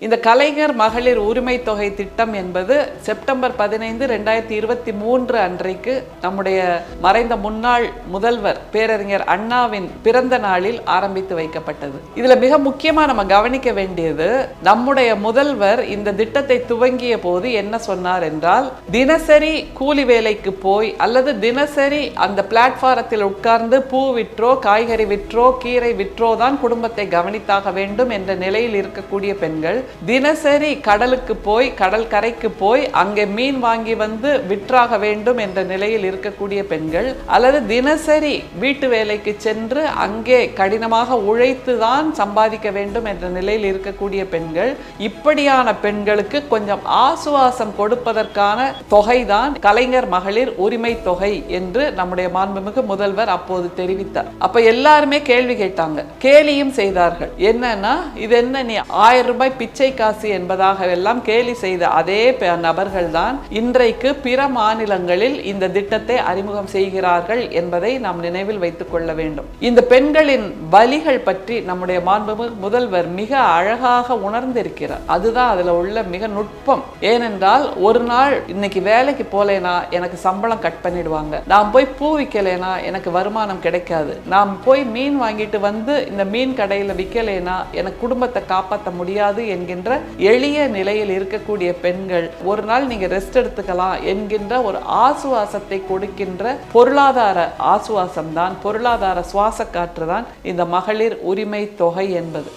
இந்த கலைஞர் மகளிர் உரிமை தொகை திட்டம் என்பது செப்டம்பர் பதினைந்து ரெண்டாயிரத்தி இருபத்தி மூன்று அன்றைக்கு நம்முடைய மறைந்த முன்னாள் முதல்வர் பேரறிஞர் அண்ணாவின் பிறந்த நாளில் ஆரம்பித்து வைக்கப்பட்டது. இதுல மிக முக்கியமா நம்ம கவனிக்க வேண்டியது நம்முடைய முதல்வர் இந்த திட்டத்தை துவங்கிய போது என்ன சொன்னார் என்றால் தினசரி கூலி வேலைக்கு போய் அல்லது தினசரி அந்த பிளாட்ஃபாரத்தில் உட்கார்ந்து பூ விற்றோ காய்கறி விற்றோ கீரை விற்றோ தான் குடும்பத்தை கவனித்தாக வேண்டும் என்ற நிலையில் இருக்கக்கூடிய பெண்கள் தினசரி கடலுக்கு போய் கடல் கரைக்கு போய் அங்கே மீன் வாங்கி வந்து விற்றாக வேண்டும் என்ற நிலையில் இருக்கக்கூடிய பெண்கள் அல்லது தினசரி வீட்டு வேலைக்கு சென்று அங்கே கடினமாக உழைத்து தான் சம்பாதிக்க வேண்டும் என்ற நிலையில் இருக்கக்கூடிய பெண்கள் இப்படியான பெண்களுக்கு கொஞ்சம் ஆசுவாசம் கொடுப்பதற்கான தொகைதான் கலைஞர் மகளிர் உரிமை தொகை என்று நம்முடைய மாண்புமிகு முதல்வர் அப்போது தெரிவித்தார். அப்ப எல்லாருமே கேள்வி கேட்டாங்க. கேலியும் செய்தார்கள். என்னன்னா இது என்ன நீ ஆயிரம் ரூபாய் பிச்சை காசு என்பதாக எல்லாம் கேலி செய்த அதே நபர்கள்தான் இன்றைக்கு பிற மாநிலங்களில் இந்த திட்டத்தை அறிமுகம் செய்கிறார்கள் என்பதை நாம் நினைவில் வைத்துக் கொள்ள வேண்டும். இந்த பெண்களின் வலிகள் பற்றி நம்முடைய மாண்புமிகு முதல்வர் மிக அழகாக உணர்ந்திருக்கிறார். அதுதான் அதுல உள்ள மிக நுட்பம். ஏனென்றால் ஒரு நாள் இன்னைக்கு வேலைக்கு போலேனா எனக்கு சம்பளம் கட் பண்ணிடுவாங்க. நான் போய் பூ விற்கலைனா எனக்கு வருமானம் கிடைக்காது. நான் போய் மீன் வாங்கிட்டு வந்து இந்த மீன் கடையில் விற்கலைனா எனக்கு குடும்பத்தை காப்பாற்ற முடியாது என்கின்ற எளிய நிலையில் இருக்கக்கூடிய பெண்கள் ஒரு நாள் நீங்க ரெஸ்ட் எடுத்துக்கலாம் என்கின்ற ஒரு ஆசுவாசத்தை கொடுக்கின்ற பொருளாதார ஆசுவாசம் தான் பொருளாதார சுவாச காற்று தான் இந்த மகளிர் உரிமை தொகை என்பது.